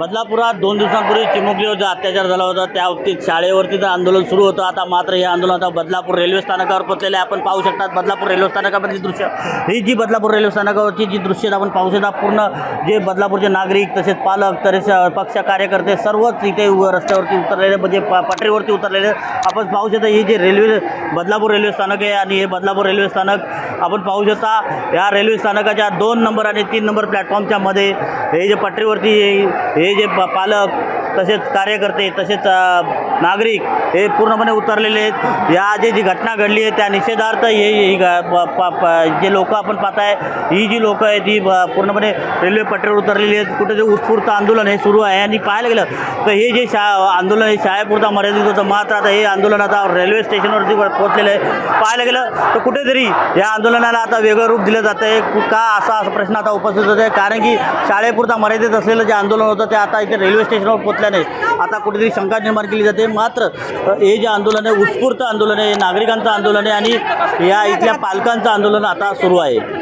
बदलापुरात दोन दिवसांपूर्वी चिमुकलीवर जो अत्याचार झाला होता. त्या बाबतीत शाळेवरती तर आंदोलन सुरू होतं. आता मात्र हे आंदोलन आता बदलापूर रेल्वे स्थानकावर पोचलेले आहे. आपण पाहू शकतात बदलापूर रेल्वे स्थानकामधली दृश्य. ही जी बदलापूर रेल्वे स्थानकावरची जी दृश्य आपण पाहू शकता पूर्ण जे बदलापूरचे नागरिक तसेच पालक तसेच पक्ष कार्यकर्ते सर्वच इथे रस्त्यावरती उतरलेले म्हणजे पटरीवरती उतरलेले. आपण पाहू शकता ही जे रेल्वे बदलापूर रेल्वे स्थानक आहे आणि हे बदलापूर रेल्वे स्थानक आपण पाहू शकता. या रेल्वे स्थानकाच्या दोन नंबर आणि तीन नंबर प्लॅटफॉर्मच्या मध्ये हे जे पटरीवरती हे जे प- पालक तसेच कार्यकर्ते तसेच नागरिक हे पूर्णपणे उतरलेले आहेत. या जे जी घटना घडली आहे त्या निषेधार्थ हे ही ग- प- प- जे लोक आपण पाहताय ही जी लोकं आहेत ही पूर्णपणे रेल्वे पटरीवर उतरलेली आहेत. कुठे जे उत्स्फूर्त आंदोलन हे सुरू आहे. आणि पाहायला गेलं तर हे जे शा आंदोलन हे शाळेपुरता मर्यादित होतं. मात्र आता हे आंदोलन आता रेल्वे स्टेशनवरती पोहोचलेलं आहे. पाहायला गेलं तर कुठेतरी या आंदोलनाला आता वेगळं रूप दिलं जातं आहे. का असा असा प्रश्न आता उपस्थित होत आहे कारण की शाळेपुरता मर्यादित असलेलं जे आंदोलन होतं ते आता इथे रेल्वे स्टेशनवर पोचल्याने आता कुठेतरी शंका निर्माण केली जाते. मात्र हे जे आंदोलन आहे उत्स्फूर्त आंदोलन आहे नागरिकांचं आंदोलन आहे आणि या इथल्या पालकांचं आंदोलन आता सुरू आहे.